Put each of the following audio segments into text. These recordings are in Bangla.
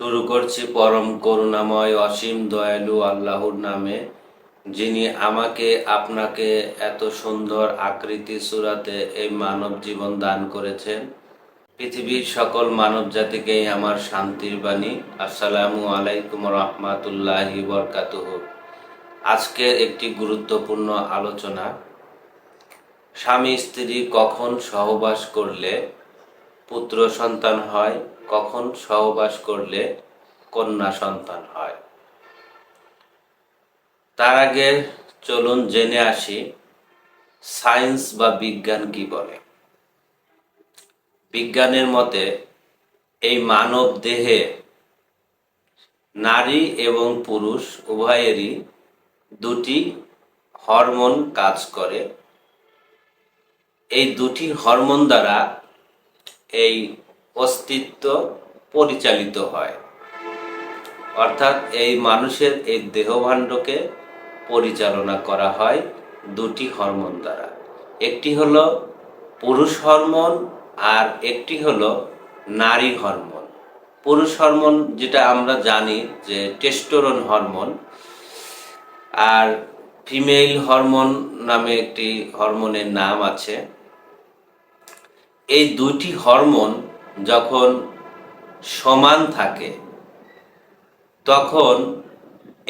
শুরু করছি পরম করুণাময় অসীম দয়ালু আল্লাহর নামে, যিনি আমাকে, আপনাকে এত সুন্দর আকৃতি সুরাতে এই মানব জীবন দান করেছেন। পৃথিবীর সকল মানব জাতিকেই আমার শান্তির বাণী। আসসালামু আলাইকুম রহমাতুল্লাহি বরকাতুহ। আজকের একটি গুরুত্বপূর্ণ আলোচনা। স্বামী স্ত্রী কখন সহবাস করলে পুত্র সন্তান হয়, কখন সহবাস করলে কন্যা সন্তান হয়? তার আগে চলুন জেনে আসি, সায়েন্স বা বিজ্ঞান কি বলে? বিজ্ঞানের মতে, এই মানব দেহে নারী এবং পুরুষ উভয়েরই দুটি হরমোন কাজ করে। এই দুটি হরমোন দ্বারা এই অস্তিত্ব পরিচালিত হয়। অর্থাৎ এই মানুষের এই দেহভাণ্ডকে পরিচালনা করা হয় দুটি হরমোন দ্বারা। একটি হলো পুরুষ হরমোন আর একটি হলো নারী হরমোন। পুরুষ হরমোন যেটা আমরা জানি যে টেস্টোরন হরমোন আর ফিমেল হরমোন নামে একটি হরমোনের নাম আছে। এই দুইটি হরমোন যখন সমান থাকে, তখন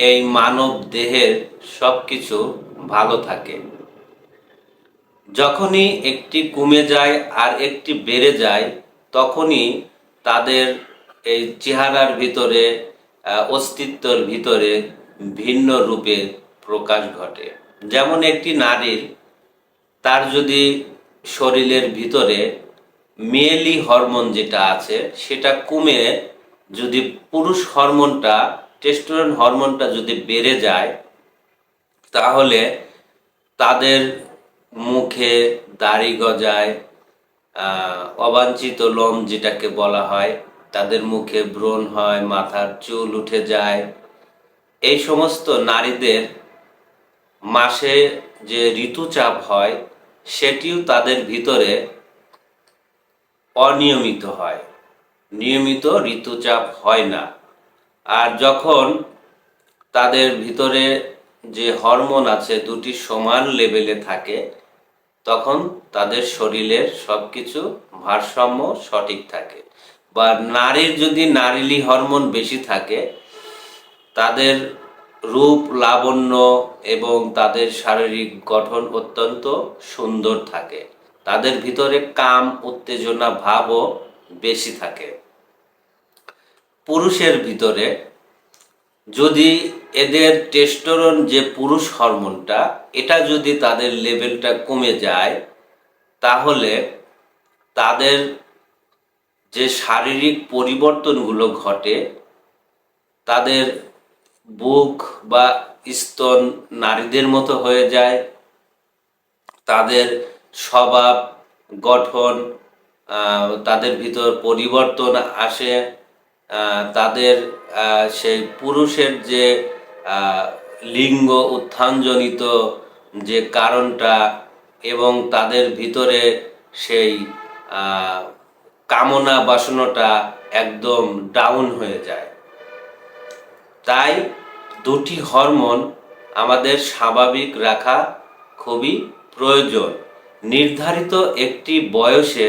এই মানব দেহের সব কিছু ভালো থাকে। যখনই একটি কমে যায় আর একটি বেড়ে যায়, তখনই তাদের এই চেহারার ভিতরে অস্তিত্বর ভিতরে ভিন্ন রূপে প্রকাশ ঘটে। যেমন একটি নারীর, তার যদি শরীরের ভিতরে মেয়েলি হরমোন যেটা আছে, সেটা কমে যদি পুরুষ হরমোনটা টেস্টোরন হরমোনটা যদি বেড়ে যায়, তাহলে তাদের মুখে দাড়ি গজায় অবাঞ্ছিত লোম যেটাকে বলা হয়, তাদের মুখে ব্রণ হয়, মাথার চুল উঠে যায়। এই সমস্ত নারীদের মাসে যে ঋতুচাপ হয়, সেটিও তাদের ভিতরে অনিয়মিত হয়। নিয়মিত ঋতুচাপ হয় না। আর যখন তাদের ভিতরে যে হরমোন আছে দুটি সমান লেভেলে থাকে, তখন তাদের শরীরের সবকিছু ভারসাম্য সঠিক থাকে। বা নারীর যদি নারীলি হরমোন বেশি থাকে, তাদের রূপ, লাবণ্য এবং তাদের শারীরিক গঠন অত্যন্ত সুন্দর থাকে। তাদের ভিতরে কাম, উত্তেজনা, ভাবও বেশি থাকে। পুরুষের ভিতরে যদি এদের টেস্টোরন যে পুরুষ হরমোনটা, এটা যদি তাদের লেভেলটা কমে যায়, তাহলে তাদের যে শারীরিক পরিবর্তনগুলো ঘটে, তাদের বুক বা স্তন নারীদের মতো হয়ে যায়, তাদের স্বভাব, গঠন তাদের ভিতর পরিবর্তন আসে তাদের সেই পুরুষের যে লিঙ্গ উত্থানজনিত যে কারণটা এবং তাদের ভিতরে সেই কামনা বাসনাটা একদম ডাউন হয়ে যায়। তাই দুটি হরমোন আমাদের স্বাভাবিক রাখা খুবই প্রয়োজন। নির্ধারিত একটি বয়সে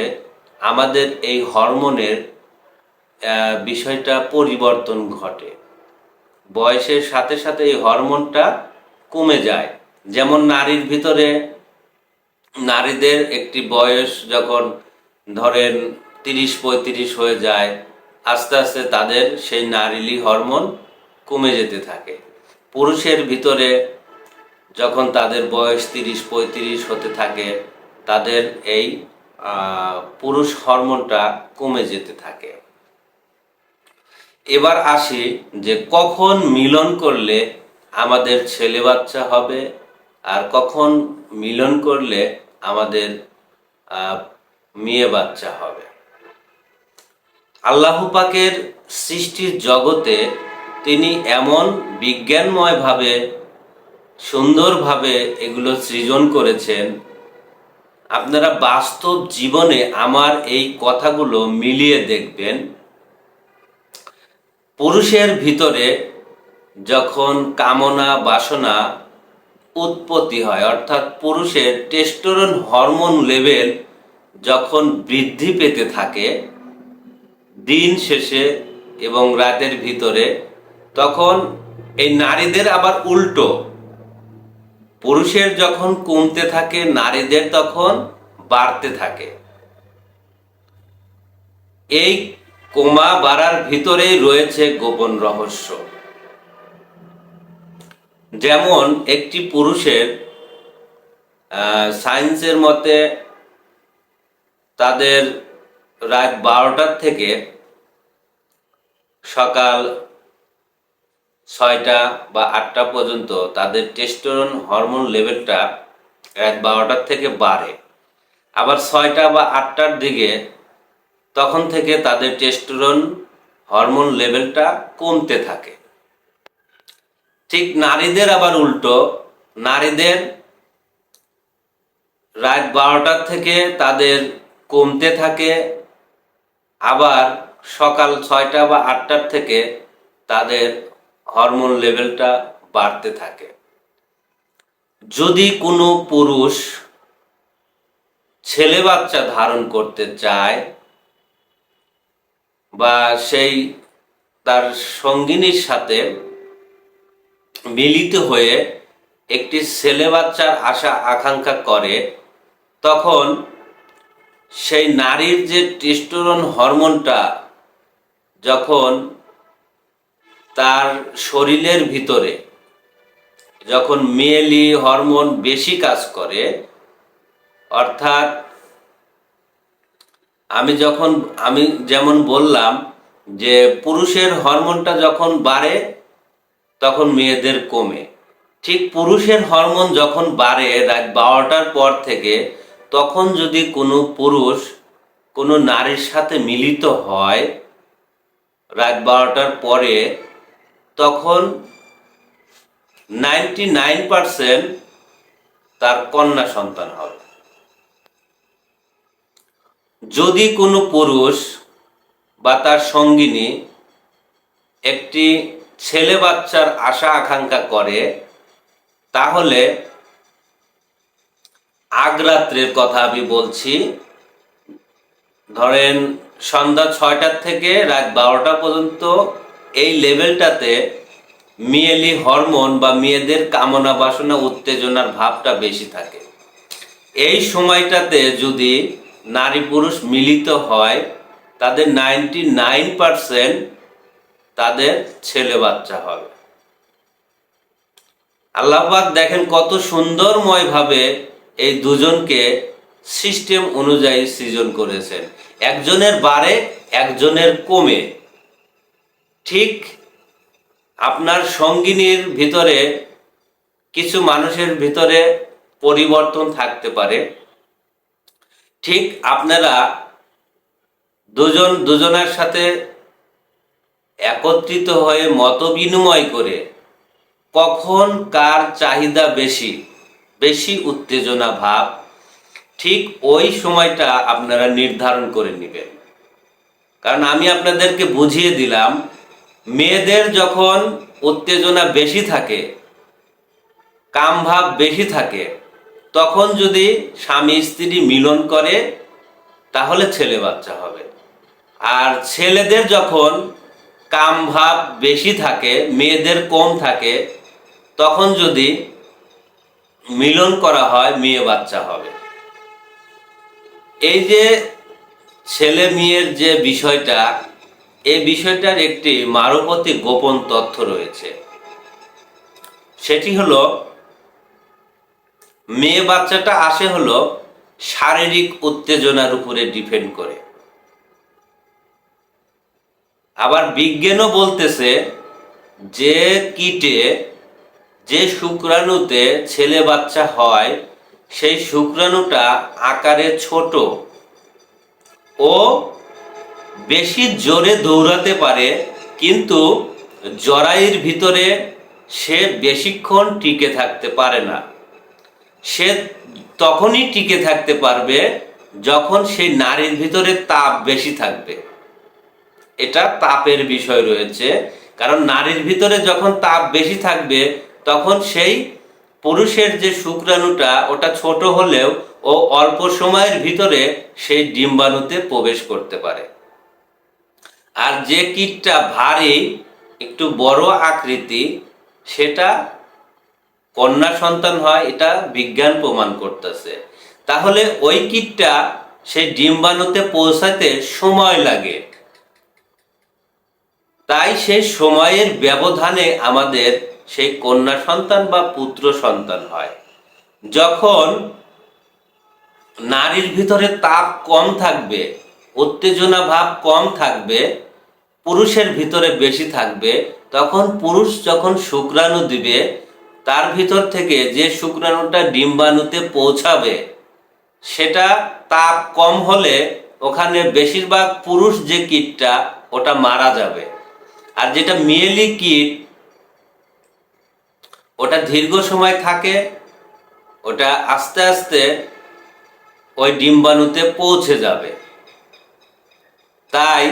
আমাদের এই হরমোনের বিষয়টা পরিবর্তন ঘটে। বয়সের সাথে সাথে এই হরমোনটা কমে যায়। যেমন নারীর ভিতরে, নারীদের একটি বয়স যখন ধরেন তিরিশ পঁয়ত্রিশ হয়ে যায়, আস্তে আস্তে তাদের সেই নারীলি হরমোন কমে যেতে থাকে। পুরুষের ভিতরে যখন তাদের বয়স তিরিশ পঁয়ত্রিশ হতে থাকে তাদের এই পুরুষ হরমোনটা কমে যেতে থাকে। এবার আসি যে কখন মিলন করলে আমাদের ছেলে বাচ্চা হবে আর কখন মিলন করলে আমাদের মেয়ে বাচ্চা হবে। আল্লাহ পাকের সৃষ্টির জগতে তিনি এমন বিজ্ঞানময়ভাবে সুন্দরভাবে এগুলো সৃজন করেছেন আপনারা বাস্তব জীবনে আমার এই কথাগুলো মিলিয়ে দেখবেন। পুরুষের ভিতরে যখন কামনা, বাসনা উৎপত্তি হয়, অর্থাৎ পুরুষের টেস্টোরন হরমোন লেভেল যখন বৃদ্ধি পেতে থাকে, দিন শেষে এবং রাতের ভিতরে, তখন এই নারীদের আবার উল্টো। পুরুষের যখন কমতে থাকে, নারীদের তখন বাড়তে থাকে। এই কোমা বাড়ার ভিতরেই রয়েছে গোপন রহস্য। যেমন একটি পুরুষের সায়েন্সের মতে তাদের রাত বারোটার থেকে সকাল ছয়টা বা আটটা পর্যন্ত তাদের টেস্টোরন হরমোন লেভেলটা রাত বারোটার থেকে বাড়ে। আবার ছয়টা বা আটটার দিকে তখন থেকে তাদের টেস্টোরন হরমোন লেভেলটা কমতে থাকে। ঠিক নারীদের আবার উল্টো। নারীদের রাত বারোটার থেকে তাদের কমতে থাকে। আবার সকাল ছয়টা বা আটটার থেকে তাদের হরমোন লেভেলটা বাড়তে থাকে। যদি কোনো পুরুষ ছেলে বাচ্চা ধারণ করতে চায় বা সেই তার সঙ্গিনীর সাথে মিলিত হয়ে একটি ছেলে বাচ্চার আশা আকাঙ্ক্ষা করে, তখন সেই নারীর যে টেস্টোরন হরমোনটা যখন তার শরীরের ভিতরে যখন মেয়েলি হরমোন বেশি কাজ করে, অর্থাৎ আমি যখন, আমি যেমন বললাম যে পুরুষের হরমোনটা যখন বাড়ে, তখন মেয়েদের কমে। ঠিক পুরুষের হরমোন যখন বাড়ে, রাত বারোটার পর থেকে তখন যদি কোনো পুরুষ কোনো নারীর সাথে মিলিত হয়, রাত বারোটার পরে তখন নাইনটি নাইন পারসেন্ট তার কন্যা সন্তান হবে। যদি কোনো পুরুষ বা তার সঙ্গিনী একটি ছেলে বাচ্চার আশা আকাঙ্ক্ষা করে, তাহলে আগরাত্রের কথা আমি বলছি। ধরেন সন্ধ্যা ছয়টার থেকে রাত বারোটা পর্যন্ত এই লেভেলটাতে মেয়েলি হরমোন বা মেয়েদের কামনা বাসনা, উত্তেজনার ভাবটা বেশি থাকে। এই সময়টাতে যদি নারী পুরুষ মিলিত হয়, তাদের নাইনটি নাইন পারসেন্ট তাদের ছেলে বাচ্চা হবে। আল্লাহবাক দেখেন কত সুন্দরময়ভাবে এই দুজনকে সিস্টেম অনুযায়ী সৃজন করেছেন। একজনের বারে একজনের কমে। ঠিক আপনার সঙ্গিনীর ভিতরে কিছু মানুষের ভিতরে পরিবর্তন থাকতে পারে। ঠিক আপনারা দুজন দুজনের সাথে একত্রিত হয়ে মত বিনিময় করে কখন কার চাহিদা বেশি বেশি উত্তেজনা ভাব, ঠিক ওই সময়টা আপনারা নির্ধারণ করে নেবেন। কারণ আমি আপনাদেরকে বুঝিয়ে দিলাম মেয়েদের যখন উত্তেজনা বেশি থাকে, কামভাব বেশি থাকে, তখন যদি স্বামী স্ত্রী মিলন করে, তাহলে ছেলে বাচ্চা হবে। আর ছেলেদের যখন কামভাব বেশি থাকে, মেয়েদের কম থাকে, তখন যদি মিলন করা হয়, মেয়ে বাচ্চা হবে। এই যে ছেলে মেয়ের যে বিষয়টা এই বিষয়টার একটি মারুপতি গোপন তথ্য রয়েছে। সেটি হলো, মেয়ে বাচ্চাটা আসে হলো শারীরিক উত্তেজনার উপরে ডিপেন্ড করে। আবার বিজ্ঞানও বলতেছে যে কিটে যে শুক্রাণুতে ছেলে বাচ্চা হয়, সেই শুক্রাণুটা আকারে ছোট ও বেশি জোরে দৌড়াতে পারে, কিন্তু জরাইয়ের ভিতরে সে বেশিক্ষণ টিকে থাকতে পারে না। সে তখনই টিকে থাকতে পারবে যখন সেই নারীর ভিতরে তাপ বেশি থাকবে। এটা তাপের বিষয় রয়েছে, কারণ নারীর ভিতরে যখন তাপ বেশি থাকবে, তখন সেই পুরুষের যে শুক্রাণুটা, ওটা ছোট হলেও ও অল্প সময়ের ভিতরে সেই ডিম্বাণুতে প্রবেশ করতে পারে। আর যে কীটটা ভারী, একটু বড় আকৃতি, সেটা কন্যা সন্তান হয়, এটা বিজ্ঞান প্রমাণ করতেছে। তাহলে ওই কীটটা সেই ডিম্বাণুতে পৌঁছাতে সময় লাগে। তাই সেই সময়ের ব্যবধানে আমাদের সেই কন্যা সন্তান বা পুত্র সন্তান হয়। যখন নারীর ভিতরে তাপ কম থাকবে, উত্তেজনা ভাব কম থাকবে পুরুষের ভিতরে বেশি থাকবে, তখন পুরুষ যখন শুক্রাণু দিবে, তার ভিতর থেকে যে শুক্রাণুটা ডিম্বাণুতে পৌঁছাবে, সেটা তাপ কম হলে ওখানে বেশিরভাগ পুরুষ যে কীটটা, ওটা মারা যাবে। আর যেটা মেয়েলি কীট, ওটা দীর্ঘ সময় থাকে, ওটা আস্তে আস্তে ওই ডিম্বাণুতে পৌঁছে যাবে। তাই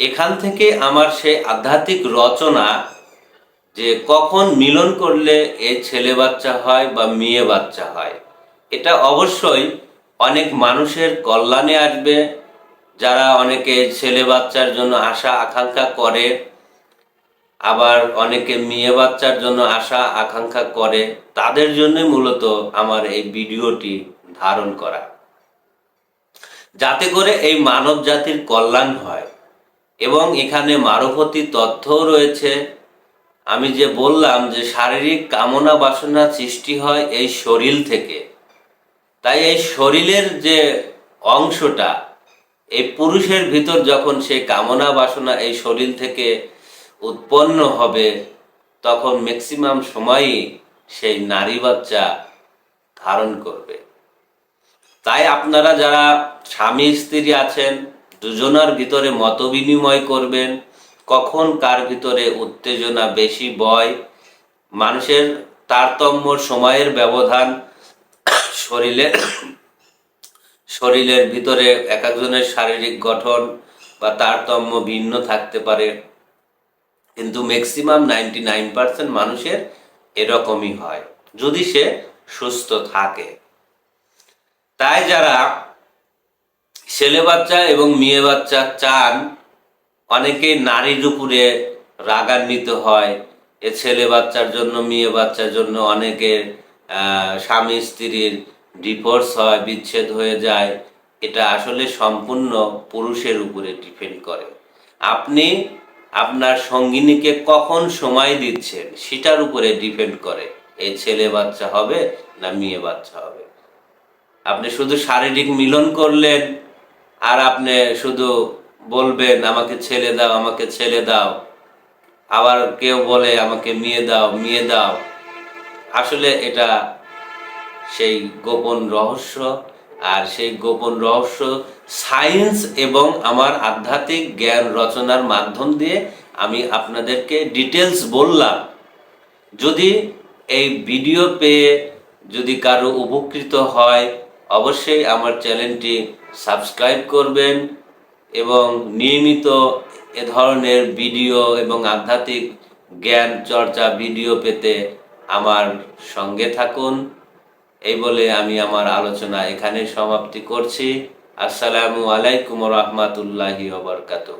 এখান থেকে আমার সেই আধ্যাত্মিক রচনা যে কখন মিলন করলে এ ছেলে বাচ্চা হয় বা মেয়ে বাচ্চা হয়, এটা অবশ্যই অনেক মানুষের কল্যাণে আসবে। যারা অনেকে ছেলে বাচ্চার জন্য আশা, আকাঙ্ক্ষা করে, আবার অনেকে মেয়ে বাচ্চার জন্য আশা, আকাঙ্ক্ষা করে, তাদের জন্যই মূলত আমার এই ভিডিওটি ধারণ করা। যাতে করে এই মানব জাতির কল্যাণ হয়। এবং এখানে মারফতি তথ্যও রয়েছে। আমি যে বললাম যে শারীরিক কামনা বাসনা সৃষ্টি হয় এই শরীর থেকে। তাই এই শরীরের যে অংশটা, এই পুরুষের ভিতর যখন সেই কামনা বাসনা এই শরীর থেকে উৎপন্ন হবে, তখন ম্যাক্সিমাম সময়ই সেই নারী বাচ্চা ধারণ করবে। তাই আপনারা যারা স্বামী স্ত্রী আছেন দুজনার ভিতরে মত বিনিময় করবেন। কখন কার ভিতরে উত্তেজনা বেশি বয়? মানুষের তারতম্য সময়ের ব্যবধান শরীরের শরীরের ভিতরে এক একজনের শারীরিক গঠন বা তারতম্য ভিন্ন থাকতে পারে। কিন্তু ম্যাক্সিমাম নাইনটি নাইন পার্সেন্ট মানুষের এরকমই হয়, যদি সে সুস্থ থাকে। তাই যারা ছেলে বাচ্চা এবং মেয়ে বাচ্চা চান, অনেকেই নারীর উপরে রাগান্বিত হয়, এ ছেলে বাচ্চার জন্য, মেয়ে বাচ্চার জন্য অনেকের স্বামী স্ত্রীর ডিভোর্স হয়, বিচ্ছেদ হয়ে যায়। এটা আসলে সম্পূর্ণ পুরুষের উপরে ডিপেন্ড করে। আপনি আপনার সঙ্গিনীকে কখন সময় দিচ্ছেন, সেটার উপরে ডিপেন্ড করে এই ছেলে বাচ্চা হবে না মেয়ে বাচ্চা হবে। আপনি শুধু শারীরিক মিলন করলেন আর আপনি শুধু বলবেন, আমাকে ছেলে দাও, আমাকে ছেলে দাও। আবার কেউ বলে, আমাকে মেয়ে দাও মেয়ে দাও। আসলে এটা সেই গোপন রহস্য, আর সেই গোপন রহস্য সায়েন্স এবং আমার আধ্যাত্মিক জ্ঞান রচনার মাধ্যম দিয়ে আমি আপনাদেরকে ডিটেলস বললাম। যদি এই ভিডিও পেয়ে যদি কারও উপকৃত হয় অবশ্যই আমার চ্যানেলটি সাবস্ক্রাইব করবেন এবং নিয়মিত এ ধরনের ভিডিও এবং আধ্যাত্মিক জ্ঞান চর্চা ভিডিও পেতে আমার সঙ্গে থাকুন। এই বলে আমি আমার আলোচনা এখানে সমাপ্তি করছি। আসসালামু আলাইকুম রহমতুল্লাহি ওবরকাতুহ